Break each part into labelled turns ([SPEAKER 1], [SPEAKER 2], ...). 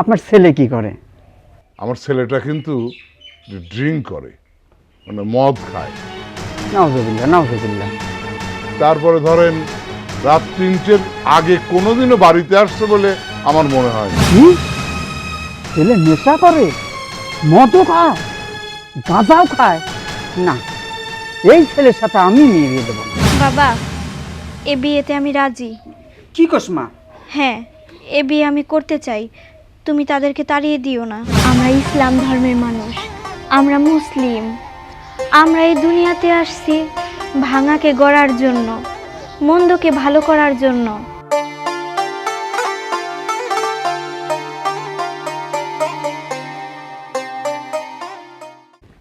[SPEAKER 1] আপনার ছেলে কি করে?
[SPEAKER 2] আমার ছেলেটা কিন্তু ড্রিঙ্ক করে মানে মদ খায়।
[SPEAKER 1] নাউজুবিল্লাহ নাউজুবিল্লাহ।
[SPEAKER 2] তারপরে ধরেন রাত তিনটের আগে কোনোদিনও বাড়িতে আসছে বলে আমার মনে হয় না।
[SPEAKER 1] কি? ছেলে নেশা করে? মদও খায়? গাঁজাও খায়? না এই ছেলের সাথে আমি নিয়ে বিয়ে দেবো। না।
[SPEAKER 3] বাবা এ বিয়েতে আমি রাজি।
[SPEAKER 1] কি কসমা
[SPEAKER 3] হ্যাঁ এ বিয়ে আমি করতে চাই। তুমি তাদেরকে তাড়িয়ে দিও না। আমরা ইসলাম ধর্মের মানুষ। আমরা মুসলিম। আমরা এই দুনিয়াতে আসছি ভাঙাকে গড়ার জন্য মন্দকে ভালো করার জন্য।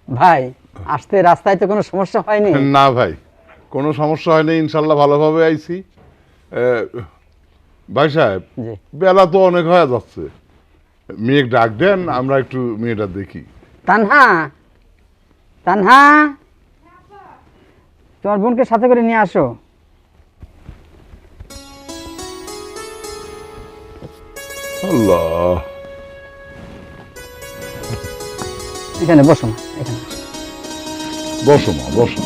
[SPEAKER 1] ভাই আসতে রাস্তায় তো কোনো সমস্যা হয়নি?
[SPEAKER 2] না ভাই কোনো সমস্যা হয়নি ইনশাল্লাহ ভালোভাবে আইছি। ভাই সাহেব
[SPEAKER 1] জি।
[SPEAKER 2] বেলা তো অনেক হয়ে যাচ্ছে। মেয়ে ডাক দেন আমরা একটু মেয়েটা দেখি।
[SPEAKER 1] তানহা! তানহা! তোমার বোনকে সাথে করে নিয়ে আসো।
[SPEAKER 2] আল্লাহ!
[SPEAKER 1] এখানে বসো না এখানে
[SPEAKER 2] বসো। মা বসো।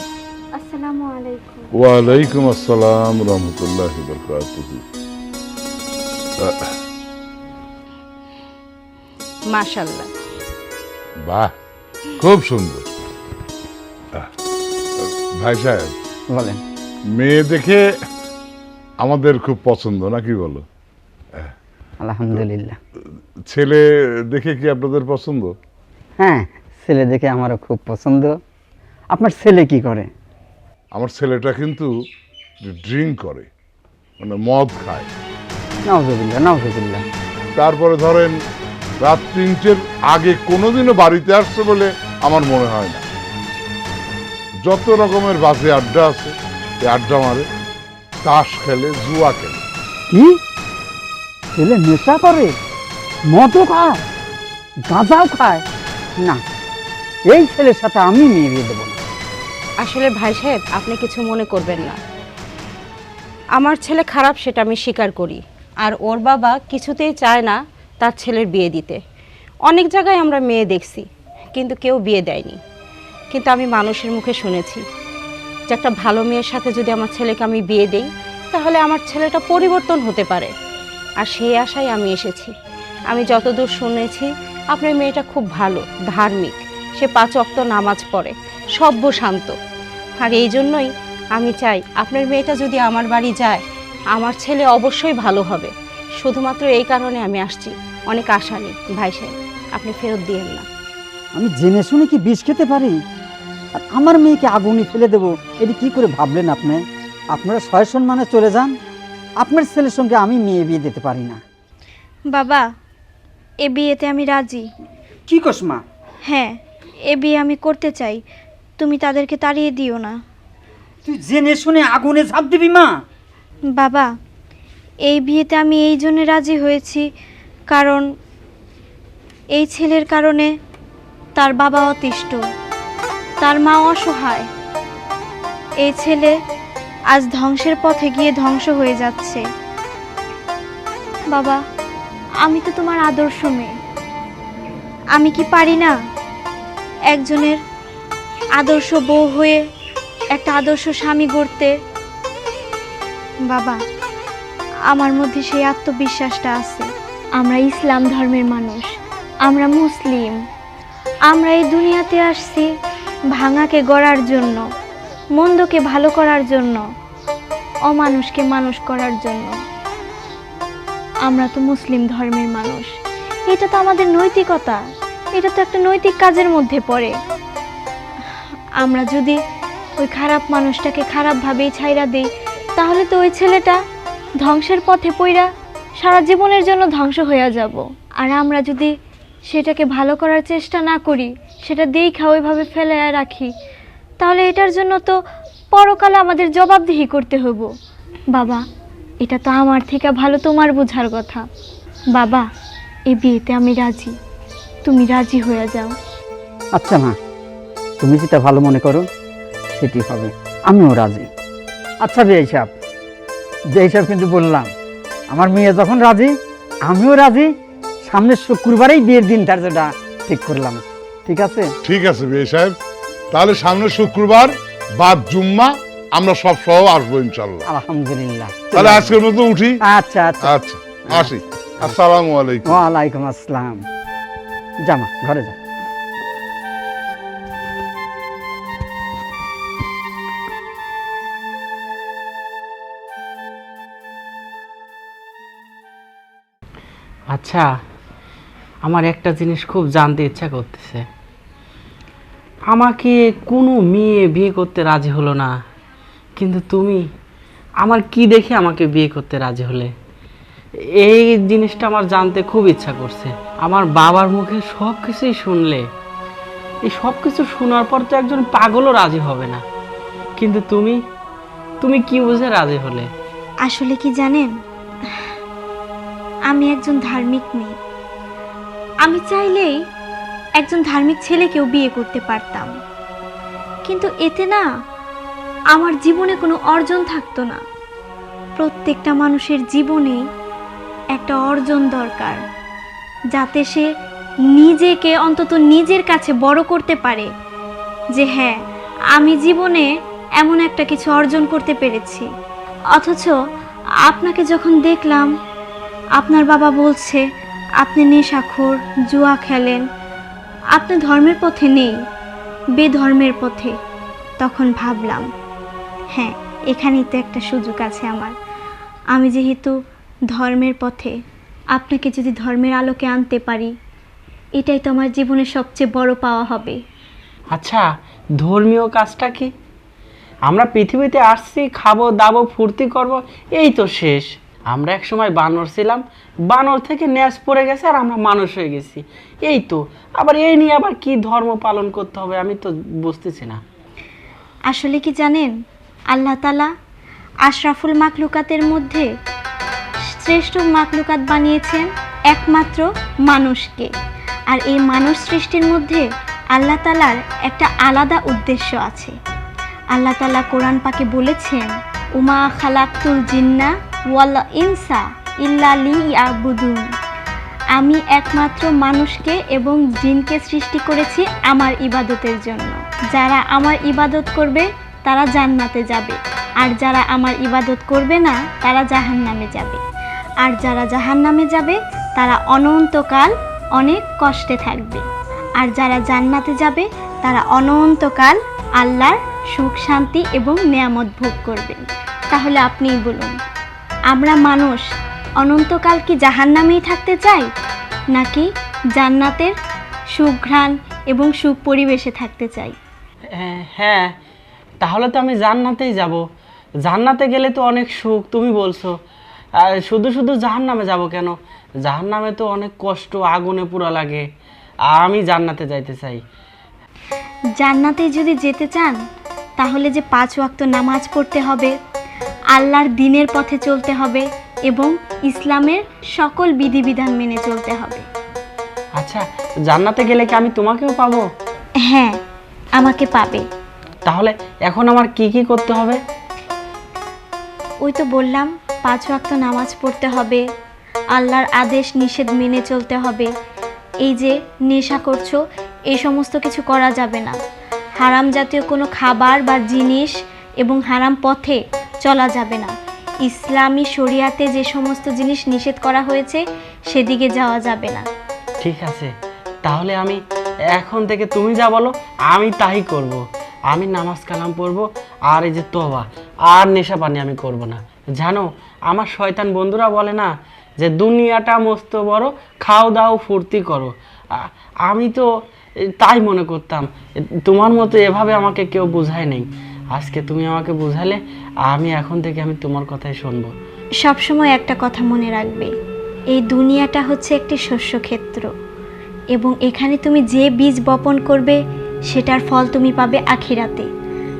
[SPEAKER 3] আসসালামু আলাইকুম।
[SPEAKER 2] ওয়ালাইকুম আসসালাম রহমতুল্লাহ বরকাতুহু।
[SPEAKER 4] মাশাল্লাহ
[SPEAKER 2] বাহ খুব সুন্দর। ভাই সাহেব
[SPEAKER 1] বলেন।
[SPEAKER 2] মেয়ে দেখে আমাদের খুব পছন্দ নাকি বলো?
[SPEAKER 1] আলহামদুলিল্লাহ।
[SPEAKER 2] ছেলে দেখে কি আপনাদের পছন্দ?
[SPEAKER 1] হ্যাঁ ছেলে দেখে আমারও খুব পছন্দ। আপনার ছেলে কি করে?
[SPEAKER 2] আমার ছেলেটা কিন্তু ড্রিঙ্ক করে মানে মদ খায়।
[SPEAKER 1] নাউজুবিল্লাহ নাউজুবিল্লাহ।
[SPEAKER 2] তারপরে ধরেন রাত তিনটের আগে কোনোদিনও বাড়িতে আসছে বলে আমার মনে হয় না। যত রকমের বাসে আড্ডা আছে এই আড্ডা মারে তাস খেলে জুয়া খেলে।
[SPEAKER 1] কি? ছেলে নেশা করে? মদও খায়? গাঁজাও খায়? না এই ছেলের সাথে আমি বিয়ে দেবো না।
[SPEAKER 4] আসলে ভাই সাহেব আপনি কিছু মনে করবেন না। আমার ছেলে খারাপ সেটা আমি স্বীকার করি। আর ওর বাবা কিছুতেই চায় না তার ছেলের বিয়ে দিতে। অনেক জায়গায় আমরা মেয়ে দেখছি, কিন্তু কেউ বিয়ে দেয়নি। কিন্তু আমি মানুষের মুখে শুনেছি যে একটা ভালো মেয়ের সাথে যদি আমার ছেলেকে আমি বিয়ে দেই, তাহলে আমার ছেলেটা পরিবর্তন হতে পারে। আর সেই আশায় আমি এসেছি। আমি যতদূর শুনেছি, আপনার মেয়েটা খুব ভালো, ধার্মিক। সে পাঁচ অক্ত নামাজ পড়ে, সভ্য শান্ত। আর এই জন্যই আমি চাই আপনার মেয়েটা যদি আমার বাড়ি যায়, আমার ছেলে অবশ্যই ভালো হবে। শুধুমাত্র এই কারণে আমি আসছি। অনেক আশা নেই। ভাই সাহেব আপনি ফেরত দিয়েন না।
[SPEAKER 1] আমি জেনে শুনে কি বিষ খেতে পারি? আর আমার মেয়েকে আগুনে ফেলে দেবো এটি কি করে ভাবলেন আপনি? আপনারা ছয় সম্মানে চলে যান। আপনার ছেলের সঙ্গে আমি মেয়ে বিয়ে দিতে পারি না।
[SPEAKER 3] বাবা এ বিয়েতে আমি রাজি।
[SPEAKER 1] কি কসমা
[SPEAKER 3] হ্যাঁ এ বিয়ে আমি করতে চাই। তুমি তাদেরকে তাড়িয়ে দিও না।
[SPEAKER 1] তুই জেনে শুনে আগুনে ঝাঁপ দিবি মা?
[SPEAKER 3] বাবা এই বিয়েতে আমি এই জন্য রাজি হয়েছি কারণ এই ছেলের কারণে তার বাবা অতিষ্ঠ, তার মা অসহায়। এই ছেলে আজ ধ্বংসের পথে গিয়ে ধ্বংস হয়ে যাচ্ছে। বাবা, আমি তো তোমার আদর্শ মেয়ে। আমি কি পারি না একজনের আদর্শ বউ হয়ে একটা আদর্শ স্বামী গড়তে? বাবা আমার মধ্যে সেই আত্মবিশ্বাসটা আছে। আমরা ইসলাম ধর্মের মানুষ। আমরা মুসলিম। আমরা এই দুনিয়াতে আসছি ভাঙাকে গড়ার জন্য, মন্দকে ভালো করার জন্য, অমানুষকে মানুষ করার জন্য। আমরা তো মুসলিম ধর্মের মানুষ। এটা তো আমাদের নৈতিকতা। এটা তো একটা নৈতিক কাজের মধ্যে পড়ে। আমরা যদি ওই খারাপ মানুষটাকে খারাপভাবেই ছাইরা দিই, তাহলে তো ওই ছেলেটা ধ্বংসের পথে পইরা সারা জীবনের জন্য ধ্বংস হয়ে যাব। আর আমরা যদি সেটাকে ভালো করার চেষ্টা না করি, সেটা দেখা ওইভাবে ফেলে রাখি, তাহলে এটার জন্য তো পরকালে আমাদের জবাবদিহি করতে হইব। বাবা, এটা তো আমার থেকে ভালো তোমার বোঝার কথা। বাবা, এই বিয়েতে আমি রাজি। তুমি রাজি হয়ে যাও।
[SPEAKER 1] আচ্ছা মা, তুমি যেটা ভালো মনে করো, সেটি হবে। আমিও রাজি। আচ্ছা বে হিসাব। যে হিসাব কিন্তু বললাম। আমার মেয়ে যখন রাজি আমিও রাজি সামনের শুক্রবারেই বিয়ের দিন তার যেটা ঠিক করলাম। ঠিক আছে?
[SPEAKER 2] ঠিক আছে বিয়ে সাহেব। তাহলে সামনের শুক্রবার বাদ জুম্মা আমরা সব সহ আসব ইনশাল্লাহ
[SPEAKER 1] আলহামদুলিল্লাহ।
[SPEAKER 2] তাহলে আজকের মতো উঠি?
[SPEAKER 1] আচ্ছা আচ্ছা।
[SPEAKER 2] আচ্ছা আসি। আসসালামু আলাইকুম।
[SPEAKER 1] ওয়ালাইকুম আসসালাম। জামা ঘরে যা।
[SPEAKER 5] আচ্ছা আমার একটা জিনিস খুব জানতে ইচ্ছা করতেছে। আমাকে কোনো মেয়ে বিয়ে করতে রাজি হলো না, কিন্তু তুমি আমার কি দেখে আমাকে বিয়ে করতে রাজি হলে? এই জিনিসটা আমার জানতে খুব ইচ্ছা করছে। আমার বাবার মুখে সব কিছুই শুনলে, এই সব কিছু শোনার পর তো একজন পাগলও রাজি হবে না। কিন্তু তুমি তুমি কি বুঝে রাজি হলে?
[SPEAKER 3] আসলে কি জানেন আমি একজন ধার্মিক মেয়ে। আমি চাইলেই একজন ধার্মিক ছেলেকেও বিয়ে করতে পারতাম। কিন্তু এতে না, আমার জীবনে কোনো অর্জন থাকতো না। প্রত্যেকটা মানুষের জীবনে একটা অর্জন দরকার, যাতে সে নিজেকে অন্তত নিজের কাছে বড় করতে পারে যে হ্যাঁ আমি জীবনে এমন একটা কিছু অর্জন করতে পেরেছি। অথচ আপনাকে যখন দেখলাম আপনার বাবা বলছে, আপনি নেশাখোর, জুয়া খেলেন। আপনি ধর্মের পথে নেই, বেধর্মের পথে। তখন ভাবলাম হ্যাঁ এখানেই তো একটা সুযোগ আছে আমার। আমি যেহেতু ধর্মের পথে, আপনাকে যদি ধর্মের আলোকে আনতে পারি, এটাই তো আমার জীবনের সবচেয়ে বড় পাওয়া হবে।
[SPEAKER 5] আচ্ছা ধর্মীয় কাজটা কি? আমরা পৃথিবীতে আসছি, খাব, দাবো, ফুর্তি করব, এই তো শেষ। আমরা এক সময় বানর ছিলাম, বানর থেকে ন্যাস পড়ে গেছে আর আমরা মানুষ হয়ে গেছি। এই তো, আবার এই নিয়ে আবার কি ধর্ম পালন করতে হবে আমি তো বুঝতেছি না।
[SPEAKER 3] আসলে কি জানেন, আল্লাহ তালা আশরাফুল মাকলুকাতের মধ্যে শ্রেষ্ঠ মাকলুকাত বানিয়েছেন একমাত্র মানুষকে। আর এই মানুষ সৃষ্টির মধ্যে আল্লাহ তালার একটা আলাদা উদ্দেশ্য আছে। আল্লাহ তালা কোরআন পাকে বলেছেন, উমা খালাকুল জিন্না ওয়াল ইনসা ইল্লা লি ইয়াবুদুন আমি একমাত্র মানুষকে এবং জিনকে সৃষ্টি করেছি আমার ইবাদতের জন্য। যারা আমার ইবাদত করবে, তারা জান্নাতে যাবে। আর যারা আমার ইবাদত করবে না, তারা জাহান্নামে যাবে। আর যারা জাহান্নামে যাবে, তারা অনন্তকাল অনেক কষ্টে থাকবে। আর যারা জান্নাতে যাবে, তারা অনন্তকাল আল্লাহর সুখ, শান্তি এবং নিয়ামত ভোগ করবেন তাহলে আপনিই বলুন আমরা মানুষ অনন্তকাল কি জাহান্নামেই থাকতে চাই? নাকি জান্নাতের সুঘ্রাণ এবং সুখ পরিবেশে থাকতে চাই?
[SPEAKER 5] হ্যাঁ, হ্যাঁ তাহলে তো আমি জান্নাতেই যাব। জান্নাতে গেলে তো অনেক সুখ তুমি বলছো। আর শুধু শুধু জাহান্নামে যাব কেন? জাহান্নামে তো অনেক কষ্ট আগুনে পুরা লাগে। আর আমি জান্নাতে যাইতে চাই।
[SPEAKER 3] জান্নাতে যদি যেতে চান তাহলে যে পাঁচ ওয়াক্ত নামাজ পড়তে হবে আল্লাহর দিনের পথে চলতে হবে এবং ইসলামের সকল বিধিবিধান মেনে চলতে হবে।
[SPEAKER 5] আচ্ছা জান্নাতে গেলে কি আমি তোমাকেও পাবো?
[SPEAKER 3] হ্যাঁ আমাকে পাবে।
[SPEAKER 5] তাহলে এখন আমার কি কি করতে হবে?
[SPEAKER 3] ওই তো বললাম পাঁচ ওয়াক্ত নামাজ পড়তে হবে আল্লাহর আদেশ নিষেধ মেনে চলতে হবে। এই যে নেশা করছ এই সমস্ত কিছু করা যাবে না। হারাম জাতীয় কোনো খাবার বা জিনিস এবং হারাম পথে চলা যাবে না। ইসলামী শরিয়াতে যে সমস্ত জিনিস নিষেধ করা হয়েছে, সেদিকে যাওয়া যাবে না।
[SPEAKER 5] ঠিক আছে, তাহলে আমি এখন থেকে তুমি যা বলো, আমি তাই করব। আমি নামাজ কালাম পড়ব, আর এই যে তোবা আর নেশা পানি আমি করব না। জানো, আমার শয়তান বন্ধুরা বলে না যে, দুনিয়াটা মস্ত বড়, খাও দাও, ফুর্তি করো। আমি তো তাই মনে করতাম। তোমার মতো এভাবে আমাকে কেউ বোঝায় নেই। আজকে তুমি আমাকে বোঝালে আমি এখন থেকে আমি তোমার কথাই শুনব।
[SPEAKER 3] সবসময় একটা কথা মনে রাখবে এই দুনিয়াটা হচ্ছে একটি শস্যক্ষেত্র এবং এখানে তুমি যে বীজ বপন করবে সেটার ফল তুমি পাবে আখিরাতে।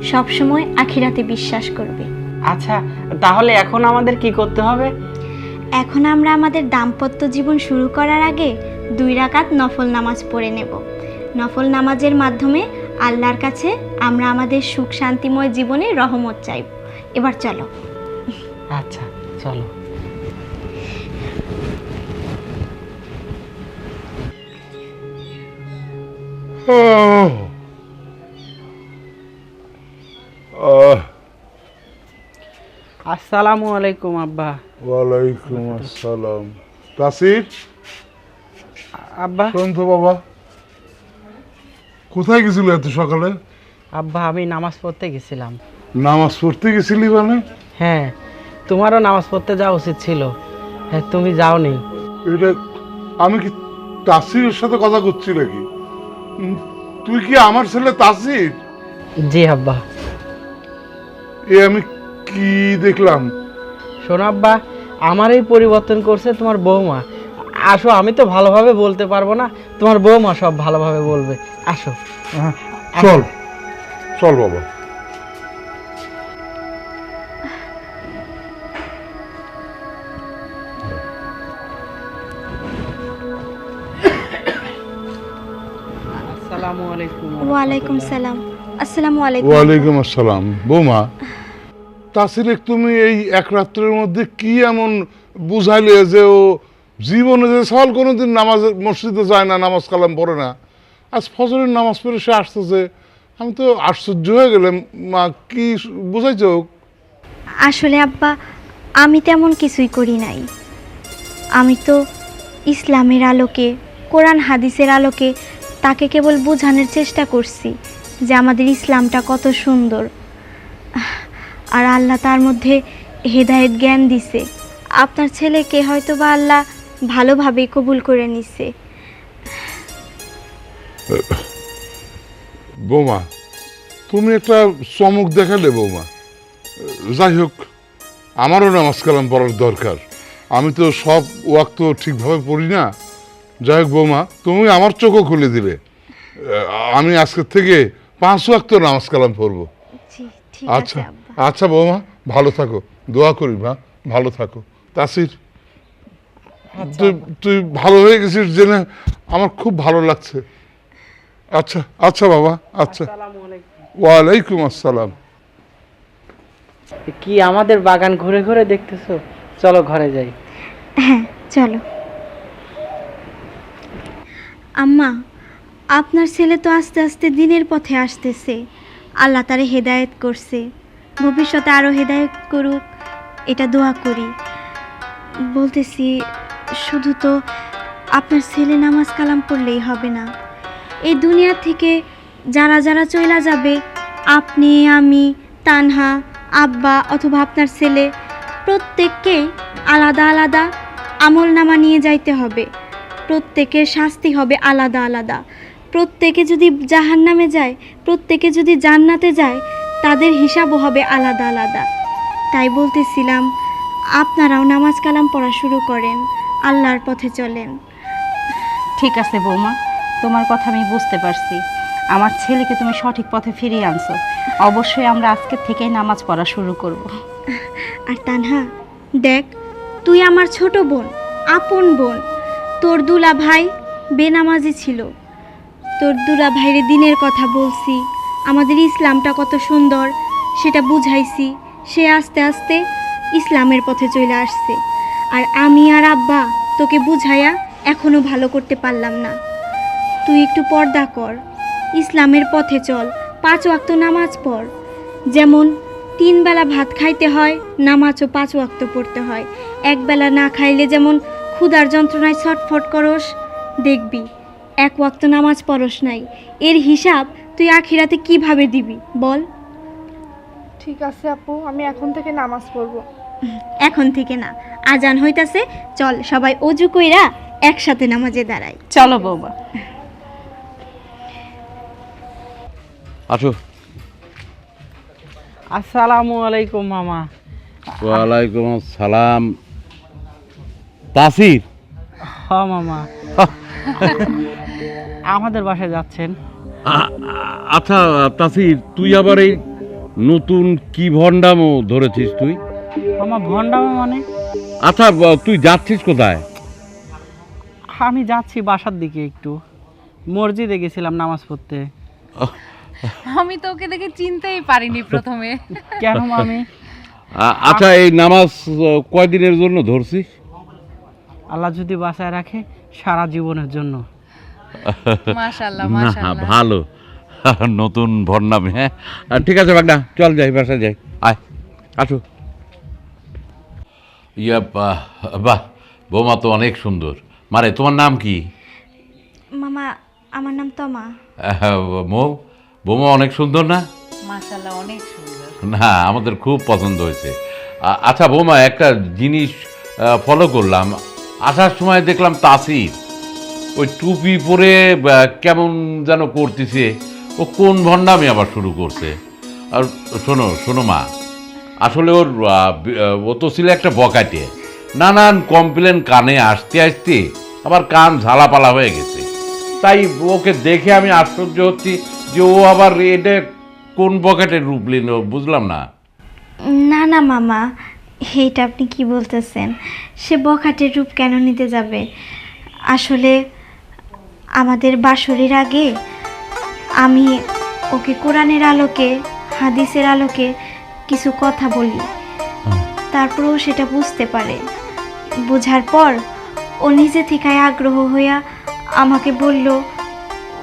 [SPEAKER 3] সবসময় আখিরাতে বিশ্বাস করবে।
[SPEAKER 5] আচ্ছা তাহলে এখন আমাদের কি করতে হবে?
[SPEAKER 3] এখন আমরা আমাদের দাম্পত্য জীবন শুরু করার আগে দুই রাকাত নফল নামাজ পড়ে নেব। নফল নামাজের মাধ্যমে আল্লাহর কাছে আমরা আমাদের সুখ শান্তিময় জীবনে রহমত চাই। এবার চলো।
[SPEAKER 5] আচ্ছা চলো। আসসালামু আলাইকুম আব্বা।
[SPEAKER 2] ওয়ালাইকুম আসসালাম। তাসির?
[SPEAKER 5] আব্বা।
[SPEAKER 2] শুনতো বাবা। কোথায় গেছিল এত সকালে?
[SPEAKER 5] আব্বা আমি নামাজ পড়তে গেছিলাম।
[SPEAKER 2] নামাজ পড়তে গেছিলি মানে?
[SPEAKER 5] হ্যাঁ তোমারও নামাজ পড়তে যাওয়া উচিত ছিল। হ্যাঁ তুমি যাওনি।
[SPEAKER 2] এটা আমি কি তাসিরের সাথে কথা করছি নাকি? উম, তুই কি আমার ছেলে তাসির?
[SPEAKER 5] জি আব্বা।
[SPEAKER 2] এ আমি কি দেখলাম?
[SPEAKER 5] শোনো আব্বা আমার এই পরিবর্তন করছে তোমার বৌমা। আসো আমি তো ভালোভাবে বলতে পারব না তোমার বৌমা সব ভালোভাবে বলবে। আসো।
[SPEAKER 2] চল। চল বাবা।
[SPEAKER 3] ওয়ালাইকুম সালাম। আসসালামু আলাইকুম।
[SPEAKER 2] ওয়ালাইকুম আসসালাম। বৌমা তুমি এই এক রাত্রের মধ্যে কি এমন বুঝাইলে যে ও জীবনে যে সকাল কোনোদিন নামাজ মসজিদে যায় না নামাজ কালাম পড়ে না? আজ ফজরের নামাজ পড়ে সে আসতেছে আমি তো আশ্চর্য হয়ে গেলাম। মা, কি বুঝাইছো?
[SPEAKER 3] আসলে আব্বা, আমি তেমন কিছুই করি নাই। আমি তো ইসলামের আলোকে, কোরআন হাদিসের আলোকে তাকে কেবল বোঝানোর চেষ্টা করছি যে আমাদের ইসলামটা কত সুন্দর। আর আল্লাহ তার মধ্যে হেদায়েত জ্ঞান দিছে। আপনার ছেলেকে হয়তো বা আল্লাহ ভালোভাবে কবুল করে নিছে।
[SPEAKER 2] বৌমা তুমি একটা চমক দেখালে বৌমা। যাই হোক আমারও নামাজ কালাম পড়ার দরকার। আমি তো সব ওয়াক তো ঠিকভাবে পড়ি না। যাই হোক বৌমা তুমি আমার চোখও খুলে দিলে। আমি আজকের থেকে পাঁচ ওয়াক্ত নামাজ কালাম পড়ব। আচ্ছা আচ্ছা বৌমা ভালো থাকো। দোয়া করি মা ভালো থাকো। তাসির তুই তুই ভালো হয়ে গেছিস জেনে আমার খুব ভালো লাগছে। আচ্ছা আচ্ছা বাবা আচ্ছা। ওয়ালাইকুম আসসালাম।
[SPEAKER 5] কি আমাদের বাগান ঘুরে ঘুরে দেখতেছো? চলো ঘরে যাই।
[SPEAKER 3] হ্যাঁ চলো। আম্মা আপনার ছেলে তো আস্তে আস্তে দিনের পথে আসতেছে। আল্লাহ তারে হেদায়েত করছে। ভবিষ্যতে আরও হেদায়েত করুক এটা দোয়া করি। বলতেছি শুধু তো আপনার ছেলে নামাজ কালাম পড়লেই হবে না। এই দুনিয়া থেকে যারা যারা চইলা যাবে, আপনি, আমি, তানহা, আব্বা অথবা আপনার ছেলে প্রত্যেককে আলাদা আলাদা আমল নামা নিয়ে যাইতে হবে। প্রত্যেকের শাস্তি হবে আলাদা আলাদা। প্রত্যেকে যদি জাহান নামে যায়, প্রত্যেকে যদি জান্নাতে যায়, তাদের হিসাবও হবে আলাদা আলাদা। তাই বলতেছিলাম, আপনারাও নামাজ কালাম পড়া শুরু করেন, আল্লাহর পথে চলেন।
[SPEAKER 4] ঠিক আছে বৌমা। তোমার কথা আমি বুঝতে পারছি। আমার ছেলেকে তুমি সঠিক পথে ফিরিয়ে আনছো। অবশ্যই আমরা আজকের থেকেই নামাজ পড়া শুরু করব।
[SPEAKER 3] আর তানহা, দেখ, তুই আমার ছোট বোন, আপন বোন। তোর দুলা ভাই বেনামাজি ছিল। তোর দুলা ভাইরে দিনের কথা বলছি, আমাদের ইসলামটা কত সুন্দর, সেটা বুঝাইছি। সে আস্তে আস্তে ইসলামের পথে চলে আসছে। আর আমি আর আব্বা তোকে বুঝাইয়া এখনও ভালো করতে পারলাম না। তুই একটু পর্দা কর। ইসলামের পথে চল পাঁচ ওয়াক্ত নামাজ পড়। যেমন তিন বেলা ভাত খাইতে হয় নামাজও পাঁচ ওয়াক্ত পড়তে হয়। এক বেলা না খাইলে যেমন ক্ষুধার যন্ত্রণায় ছটফট করস দেখবি এক ওয়াক্ত নামাজ পড়স নাই। এর হিসাব তুই আখিরাতে কীভাবে দিবি বল?
[SPEAKER 6] ঠিক আছে আপু আমি এখন থেকে নামাজ পড়ব।
[SPEAKER 3] এখন থেকে না আজান হইতাছে চল সবাই অজু কইরা একসাথে নামাজে দাঁড়াই।
[SPEAKER 4] চলো বৌমা।
[SPEAKER 7] আসো।
[SPEAKER 5] আসসালামু আলাইকুম মামা।
[SPEAKER 7] ওয়ালাইকুম আসসালাম। তাসির।
[SPEAKER 5] হ মামা। আমাদের বাসায় যাচ্ছেন।
[SPEAKER 7] আচ্ছা তাসির তুই আবার এই নতুন কি ভণ্ডামো ধরেছিস তুই?
[SPEAKER 5] আমার ভন্ডামা মানে?
[SPEAKER 7] আচ্ছা তুই যাচ্ছিস কোথায়?
[SPEAKER 5] আমি যাচ্ছি বাসার দিকে একটু। মসজিদে গেছিলাম নামাজ পড়তে।
[SPEAKER 8] আমি তো ওকে দেখে চিনতেই পারিনি প্রথমে।
[SPEAKER 5] কেন
[SPEAKER 7] আ- আচ্ছা এই নামাজ কয়দিনের জন্য ধরছিস
[SPEAKER 5] আল্লাহ যদি বাসায় রাখে সারা জীবনের জন্য।
[SPEAKER 8] মাশাআল্লাহ মাশাআল্লাহ।
[SPEAKER 7] ভালো। নতুন ভন্ডামি হ্যাঁ? ঠিক আছে বাগনা চল যাই বাসায় যাই। আয় আসো। ইয়া বাহ বাহ বৌমা তো অনেক সুন্দর। মারে তোমার নাম কি?
[SPEAKER 3] মামা আমার নাম তমা।
[SPEAKER 7] মৌ বৌমা অনেক সুন্দর না?
[SPEAKER 8] মাশাআল্লাহ অনেক সুন্দর।
[SPEAKER 7] না আমাদের খুব পছন্দ হয়েছে। আ- আচ্ছা বৌমা একটা জিনিস ফলো করলাম। আসার সময় দেখলাম তাসির। ওই টুপি পরে আহ, কেমন যেন করতেছে। ও কোন ভণ্ডামি আবার শুরু করছে? আর শোনো শোনো মা আসলে ওর আহ, বি- আহ, ও তো ছিল একটা বকাটে। নানান কমপ্লেন কানে আসতে আসতে আবার কান ঝালাপালা হয়ে গেছে। তাই ওকে দেখে আমি আশ্চর্য হচ্ছি। যে ও আবার এটা কোন বকেটের রূপ নিল, বুঝলাম না।
[SPEAKER 3] না না, মামা, এইটা আপনি কি বলতেছেন? সে বখাটের রূপ কেন নিতে যাবে? আসলে আমাদের বাসরের আগে আমি ওকে কোরআনের আলোকে, হাদিসের আলোকে কিছু কথা বলি। তারপরেও সেটা বুঝতে পারে। বোঝার পর ও নিজে থেকে আগ্রহ হইয়া আমাকে বলল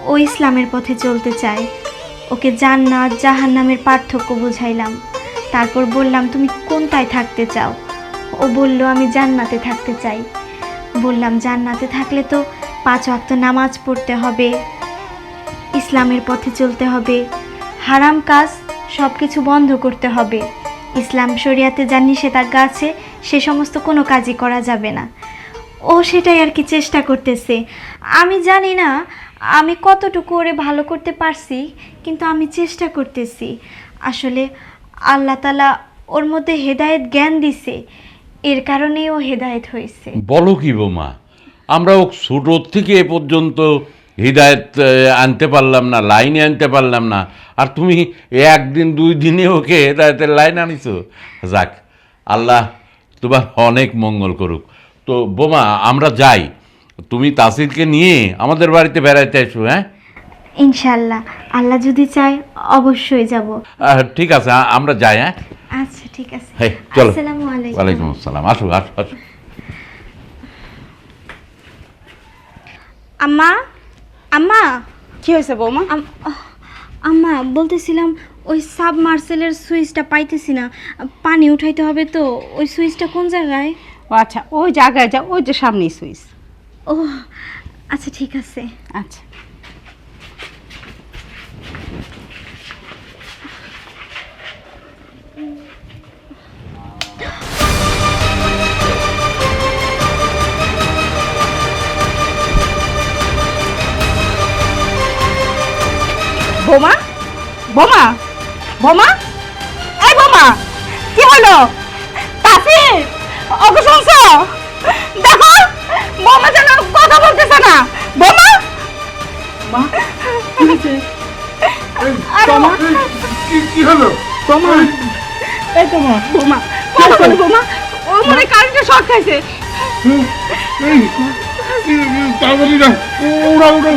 [SPEAKER 3] ও ইসলামের পথে চলতে চায়। ওকে জান্নাত, জাহান্নামের পার্থক্য বুঝাইলাম। তারপর বললাম, তুমি কোনটায় থাকতে চাও? ও বলল, আমি জান্নাতে থাকতে চাই। বললাম, জান্নাতে থাকলে তো পাঁচ ওয়াক্ত নামাজ পড়তে হবে, ইসলামের পথে চলতে হবে, হারাম কাজ সব কিছু বন্ধ করতে হবে। ইসলাম শরিয়াতে যা নিষেধাজ্ঞা আছে, সে সমস্ত কোনো কাজই করা যাবে না। ও সেটাই আর কি চেষ্টা করতেছে। আমি জানি না আমি কতটুকু ওরে ভালো করতে পারছি, কিন্তু আমি চেষ্টা করতেছি। আসলে আল্লাহ তালা ওর মধ্যে হেদায়েত জ্ঞান দিছে, এর কারণেই ও হেদায়েত হয়েছে।
[SPEAKER 7] বলো কি বোমা, আমরা ও ছোটোর থেকে এ পর্যন্ত হৃদায়ত আনতে পারলাম না, লাইনে আনতে পারলাম না। আর তুমি একদিন, দুই দিনে ওকে হেদায়তের লাইন আনিছো? যাক, আল্লাহ তোমার অনেক মঙ্গল করুক। তো বোমা, আমরা যাই। তুমি তাসিরকে নিয়ে আমাদের বাড়িতে বেড়াইতে এসো হ্যাঁ?
[SPEAKER 3] ইনশাল্লাহ আল্লাহ যদি চায় অবশ্যই যাব।
[SPEAKER 7] ঠিক আছে আমরা যাই হ্যাঁ?
[SPEAKER 3] আচ্ছা ঠিক আছে।
[SPEAKER 7] চলো।
[SPEAKER 3] আসসালামু আলাইকুম।
[SPEAKER 7] ওয়ালাইকুম আসসালাম। আসো আসো আসো।
[SPEAKER 3] আম্মা? আম্মা?
[SPEAKER 4] কি হয়েছে বৌমা?
[SPEAKER 3] আম্মা বলতেছিলাম ওই সাব মার্সেলের সুইচটা পাইতেছি না। পানি উঠাইতে হবে তো ওই সুইচটা কোন জায়গায়?
[SPEAKER 4] ও আচ্ছা ওই জায়গায় যা ওই যে সামনেই সুইচ।
[SPEAKER 3] ও আচ্ছা ঠিক আছে।
[SPEAKER 4] আচ্ছা। বোমা? বোমা? বোমা? এই বোমা, কি হলো? তাসির ওকে শুনছো দেখো। বোমা যেন কথা বলতেছে না। বোমা?
[SPEAKER 2] কি কি হলো?
[SPEAKER 4] বোমা। এই তোমা বোমা কথা ও মনে কারেন্টে শর্ট খাইছে।
[SPEAKER 2] এই এই, এই, তাড়াতাড়ি না ওরা ওরা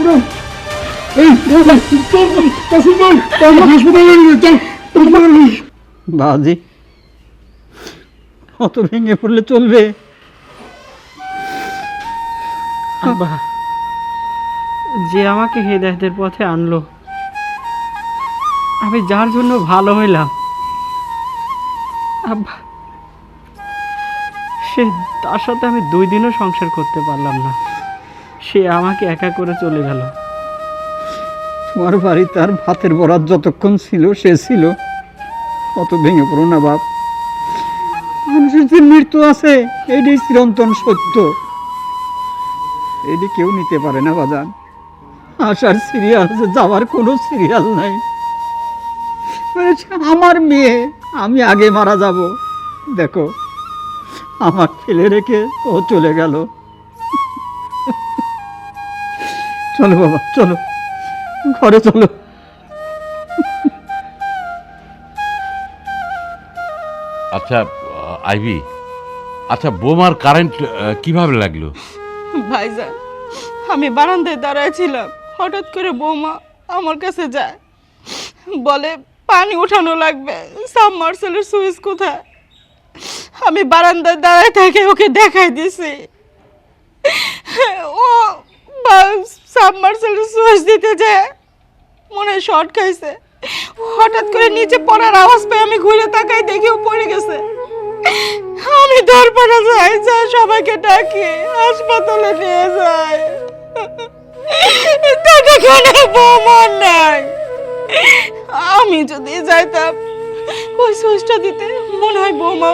[SPEAKER 2] ওরা এই চল চল কাশিম চল হাসপাতালে নিয়ে চল
[SPEAKER 1] বাজি অত ভেঙে পড়লে চলবে।
[SPEAKER 5] আব্বা, যে আমাকে হেদায়তের পথে আনলো, আমি যার জন্য ভালো হইলাম, আব্বা, সে তার সাথে আমি দুই দিনও সংসার করতে পারলাম না। সে আমাকে একা করে চলে গেল।
[SPEAKER 1] তোমার বাড়ি তার ভাতের বরাত যতক্ষণ ছিল, সে ছিল। অত ভেঙে পড়ো না বাপ। মানুষের যে মৃত্যু আছে এইটাই চিরন্তন সত্য। এটি কেউ নিতে পারে না, বাজান। আসার সিরিয়াল যাওয়ার কোনো সিরিয়াল নাই। আমার মেয়ে, আমি আগে মারা যাব। দেখো, আমার ফেলে রেখে ও চলে গেল। চলো বাবা, চলো। ঘরে চলো।
[SPEAKER 7] আচ্ছা আইভি আচ্ছা বোমার কারেন্ট কীভাবে লাগল?
[SPEAKER 9] ভাইজান, আমি বারান্দায় দাঁড়াইছিলাম হঠাৎ করে বৌমা আমার কাছে যায়। বলে, পানি উঠানো লাগবে। সাবমার্সেলের সুইচ কোথায়? আমি বারান্দায় দাঁড়ায় থাকে ওকে দেখাই দিছি। ও সাবমার্সেলের সুইচ দিতে যে মনে শর্ট খাইছে। হঠাৎ করে নিচে পড়ার আওয়াজ পেয়ে আমি ঘুরে তাকাই দেখি ও পড়ে গেছে। আমি দরপাড়া যাই, যা সবাইকে ডাকি, হাসপাতালে নিয়ে যাই। ততক্ষণে বৌমার নাই। আমি যদি যাইতাম, ওই সুইচটা দিতে মনে হয় বৌমা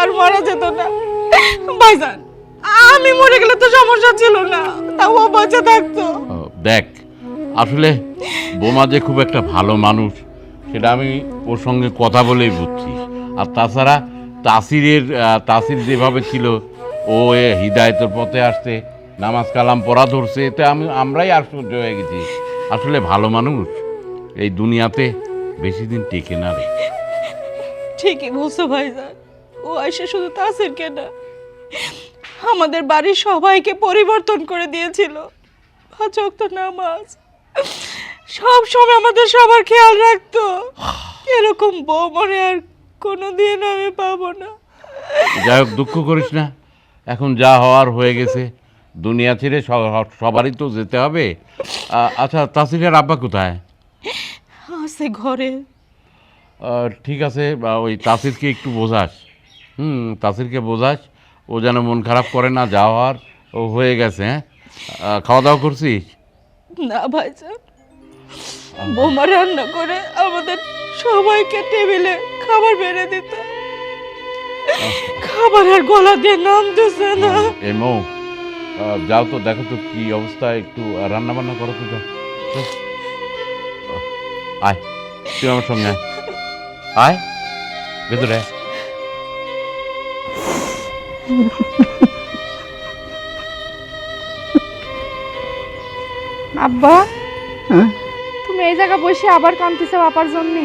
[SPEAKER 9] আর মারা যেত না। ভাইজান, আমি মরে গেলে তো সমস্যা ছিল না, তাও বাঁচে থাকতো।
[SPEAKER 7] দেখ, আসলে বোমা যে খুব একটা ভালো মানুষ, সেটা আমি ওর সঙ্গে কথা বলেই বুঝছি। আর তাছাড়া তাসিরের তাসির যেভাবে ছিল, ও এ হৃদায়তের পথে আসছে, নামাজ কালাম পড়া ধরছে, এতে আমি, আমরাই আশ্চর্য হয়ে গেছি। আসলে ভালো মানুষ এই দুনিয়াতে বেশি দিন টেকে না রে।
[SPEAKER 9] ঠিকই বলছো ভাইজান ও এসে শুধু তাসির কেনা আমাদের বাড়ির সবাইকে পরিবর্তন করে দিয়েছিল। পাঁচ ওয়াক্ত নামাজ সব সময় আমাদের সবার খেয়াল রাখতো। এরকম বউ মনে আর কোনোদিন আমি পাবো না।
[SPEAKER 7] যাই হোক দুঃখ করিস না। এখন যা হওয়ার হয়ে গেছে দুনিয়া ছেড়ে সবারই তো যেতে হবে। আচ্ছা তাসিরের আব্বা কোথায়?
[SPEAKER 9] আছে ঘরে।
[SPEAKER 7] ঠিক আছে বা ওই তাসিরকে একটু বোঝাস। হুম তাসিরকে বোঝাস ও যেন মন খারাপ করে না যা হওয়ার ও হয়ে গেছে হ্যাঁ? খাওয়া দাওয়া করছিস?
[SPEAKER 9] না ভাইজান। বোমা রান্না করে আমাদের সবাইকে টেবিলে খাবার বেড়ে দিত। খাবার আর গলা দিয়ে নামতেছে না।
[SPEAKER 7] এমো যাও তো দেখো তো কি অবস্থা একটু রান্না বান্না করো তো যাও। আয় তুই আমার সঙ্গে আয়। আয় ভেতরে
[SPEAKER 6] আব্বা
[SPEAKER 1] হ্যাঁ?
[SPEAKER 6] তুমি এই জায়গা বসে আবার কাঁদতেছো বাবার জন্যে।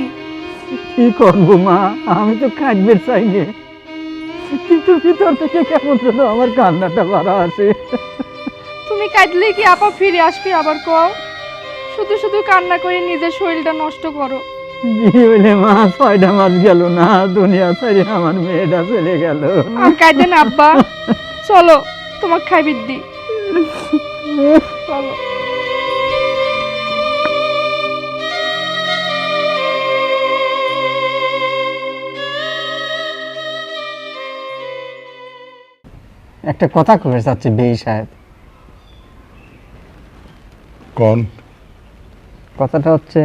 [SPEAKER 1] কি করব মা? আমি তো কাঁদবে চাইনি কিন্তু ভিতর থেকে কেমন যেন আমার কান্নাটা বাড়া আসে
[SPEAKER 6] তুমি কাঁদলে কি আপা ফিরে আসবে আবার কও? শুধু শুধু কান্না করে নিজের শরীরটা নষ্ট করো।
[SPEAKER 1] বিয়ে হইলে মা ছয়টা মাস গেল না দুনিয়া ছেড়ে আমার মেয়েটা চলে গেল।
[SPEAKER 6] আর কাঁদেন আব্বা। চলো তোমাকে খাইবির দি চলো।
[SPEAKER 1] একটা কথা কবে চাচ্ছি বেই সাহেব।
[SPEAKER 2] কন?
[SPEAKER 1] কথাটা হচ্ছে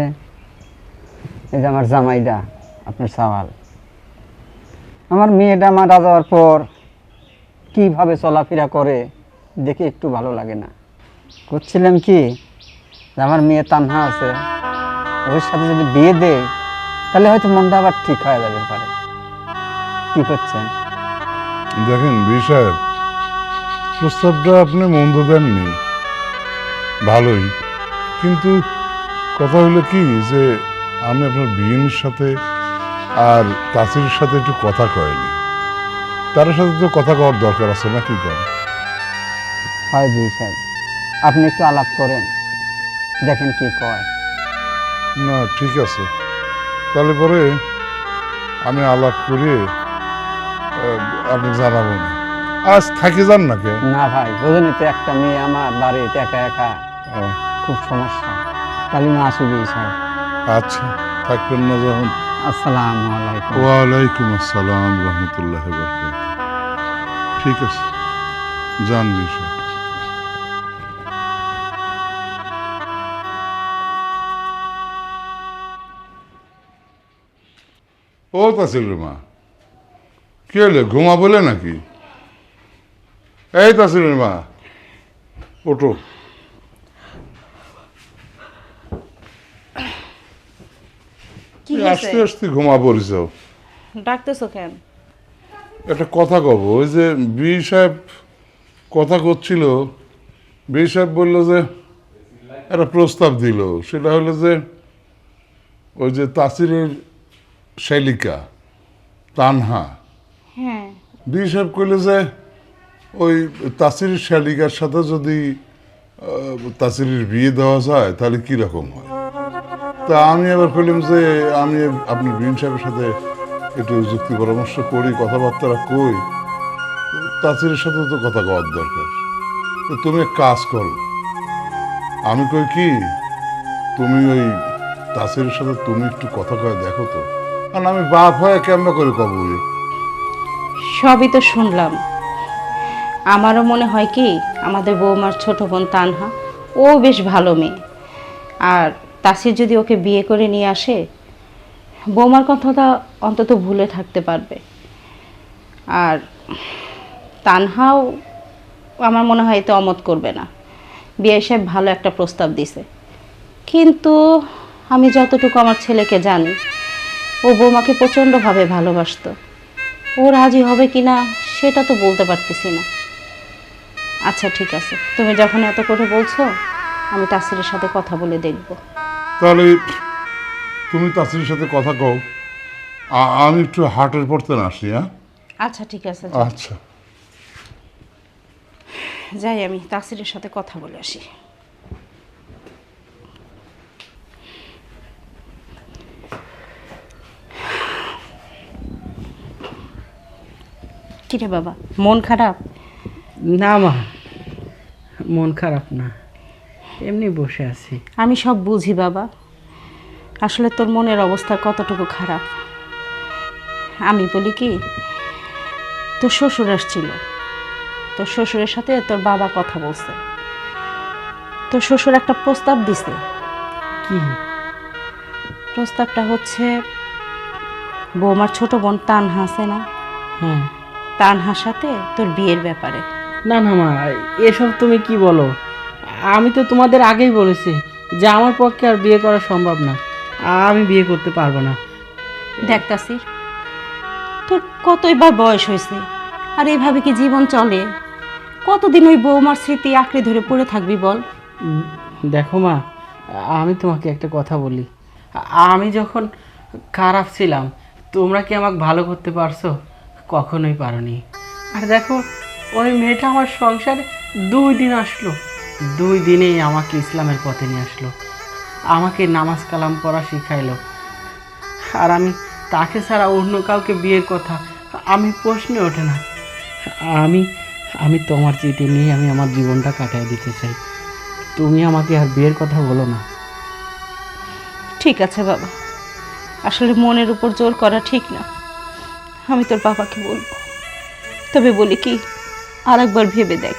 [SPEAKER 1] এই যে আমার জামাইদা আপনার সওয়াল। আমার মেয়েটা মারা যাওয়ার পর কীভাবে চলাফেরা করে দেখে একটু ভালো লাগে না। করছিলাম কি যে আমার মেয়ে তানহা আছে ওর সাথে যদি বিয়ে দেয় তাহলে হয়তো মনটা আবার ঠিক হয়ে যাবে পারে কি করছেন?
[SPEAKER 2] দেখেন বি সাহেব প্রস্তাবটা আপনি মন্দ দেননি ভালোই। কিন্তু কথা হলো কি যে আমি আপনার বিয়ের সাথে আর তাসির সাথে একটু কথা কয়নি। তার সাথে তো কথা কওয়ার দরকার আছে না কি করেন
[SPEAKER 1] হয় দুই স্যার। আপনি একটু আলাপ করেন। দেখেন কি কয়।
[SPEAKER 2] না ঠিক আছে। তাহলে পরে আমি আলাপ করে আপনি জানাব না। আজ থাকি যান নাকি?
[SPEAKER 1] না ভাই বোঝেনি তো একটা মেয়ে আমার বাড়িতে একা একা। খুব সমস্যা। তাহলে না আসবি সাহেব
[SPEAKER 2] আচ্ছা থাকবেন না যখন।
[SPEAKER 1] আসসালামু আলাইকুম।
[SPEAKER 2] ওয়ালাইকুম আসসালাম রহমতুল্লাহ ঠিক আছে যান বিষয়। ও তাসিল রুমা কি হলো ঘুমা বলে নাকি? এই তাসিল মা ওঠো।
[SPEAKER 4] কি
[SPEAKER 2] আস্তে আস্তে ঘুমা পড়িস
[SPEAKER 4] ডাকতেছো কেন?
[SPEAKER 2] একটা কথা কব ওই যে বি সাহেব কথা করছিল বি সাহেব বলল যে একটা প্রস্তাব দিল সেটা হলো যে ওই যে তাসিরের শালিকা তানহা।
[SPEAKER 4] হ্যাঁ।
[SPEAKER 2] বি সাহেব কইলে যে ওই তাসির শালিকার সাথে যদি তাসিরের বিয়ে দেওয়া যায়, তাহলে কি রকম হয়? তা আমি আবার কইলাম যে, আমি আপনার বিন সাহেবের সাথে একটু যুক্তি পরামর্শ করি কথাবার্তা কই। তাসিরের সাথে তো কথা কওয়ার দরকার। তো তুমি কাজ করো। আমি কই কি, তুমি ওই তাসিরের সাথে তুমি একটু কথা কয়ে দেখো তো। কারণ আমি বাপ হয়ে কেমন করে কব?
[SPEAKER 4] সবই তো শুনলাম। আমারও মনে হয় কি, আমাদের বৌমার ছোট বোন তানহা, ও বেশ ভালো মেয়ে। আর তাসির যদি ওকে বিয়ে করে নিয়ে আসে, বৌমার কথাটা অন্তত ভুলে থাকতে পারবে। আর তানহাও আমার মনে হয় এতে অমত করবে না। বিয়ে সাহেব ভালো একটা প্রস্তাব দিছে। কিন্তু আমি যতটুকু আমার ছেলেকে জানি, ও বৌমাকে প্রচণ্ডভাবে ভালোবাসতো। ও রাজি হবে কি না সেটা তো বলতে পারতেছি না। আচ্ছা ঠিক আছে। তুমি যখন এত করে বলছো আমি তাসিরের সাথে কথা বলে দেখব।
[SPEAKER 2] তাহলে তুমি তাসিরের সাথে কথা কও। আ- আমি একটু হাটের পড়তে না আসি হ্যাঁ?
[SPEAKER 4] আচ্ছা ঠিক আছে। যাও।
[SPEAKER 2] আচ্ছা।
[SPEAKER 4] যাই আমি তাসিরের সাথে কথা বলে আসি। কিরে বাবা মন খারাপ?
[SPEAKER 5] না মা মন খারাপ না। এমনি বসে আছি।
[SPEAKER 4] আমি সব বুঝি বাবা। আসলে তোর মনের অবস্থা কতটুকু খারাপ? আমি বলি কি তোর শ্বশুর আসছিল। তোর শ্বশুরের সাথে তোর বাবা কথা বলছে। তোর শ্বশুর একটা প্রস্তাব দিছে।
[SPEAKER 5] কি?
[SPEAKER 4] প্রস্তাবটা হচ্ছে বৌমার ছোট বোন তানহা আছে না?
[SPEAKER 5] হ্যাঁ।
[SPEAKER 4] তানহার সাথে তোর বিয়ের ব্যাপারে।
[SPEAKER 5] না না মা এসব তুমি কি বলো? আমি তো তোমাদের আগেই বলেছি যে আমার পক্ষে আর বিয়ে করা সম্ভব না। আমি বিয়ে করতে পারব না।
[SPEAKER 4] দেখ তাসির তোর কতই বার বয়স হয়েছে আর এইভাবে কি জীবন চলে? কতদিন ওই বৌমার স্মৃতি আঁকড়ে ধরে পড়ে থাকবি বল?
[SPEAKER 5] দেখো মা আমি তোমাকে একটা কথা বলি। আমি যখন খারাপ ছিলাম তোমরা কি আমাকে ভালো করতে পারছ? কখনোই পারোনি। আর দেখো ওই মেয়েটা আমার সংসারে দুই দিন আসলো। দুই দিনেই আমাকে ইসলামের পথে নিয়ে আসলো। আমাকে নামাজ কালাম পড়া শিখাইলো। আর আমি তাকে ছাড়া অন্য কাউকে বিয়ের কথা আমি প্রশ্নে ওঠে না। আমি আমি তোমার চিঠি নিয়ে আমি আমার জীবনটা কাটিয়ে দিতে চাই। তুমি আমাকে আর বিয়ের কথা বলো না।
[SPEAKER 4] ঠিক আছে বাবা। আসলে মনের উপর জোর করা ঠিক না। আমি তোর বাবাকে বলব। তবে বলি কি আর একবার ভেবে দেখ।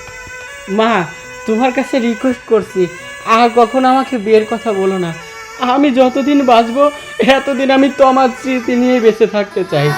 [SPEAKER 5] মা, তোমার কাছে রিকোয়েস্ট করছি। আর কখনো আমাকে বিয়ের কথা বলো না। আমি যতদিন বাঁচবো, এতদিন আমি তোমার স্মৃতি নিয়ে বেঁচে থাকতে চাই।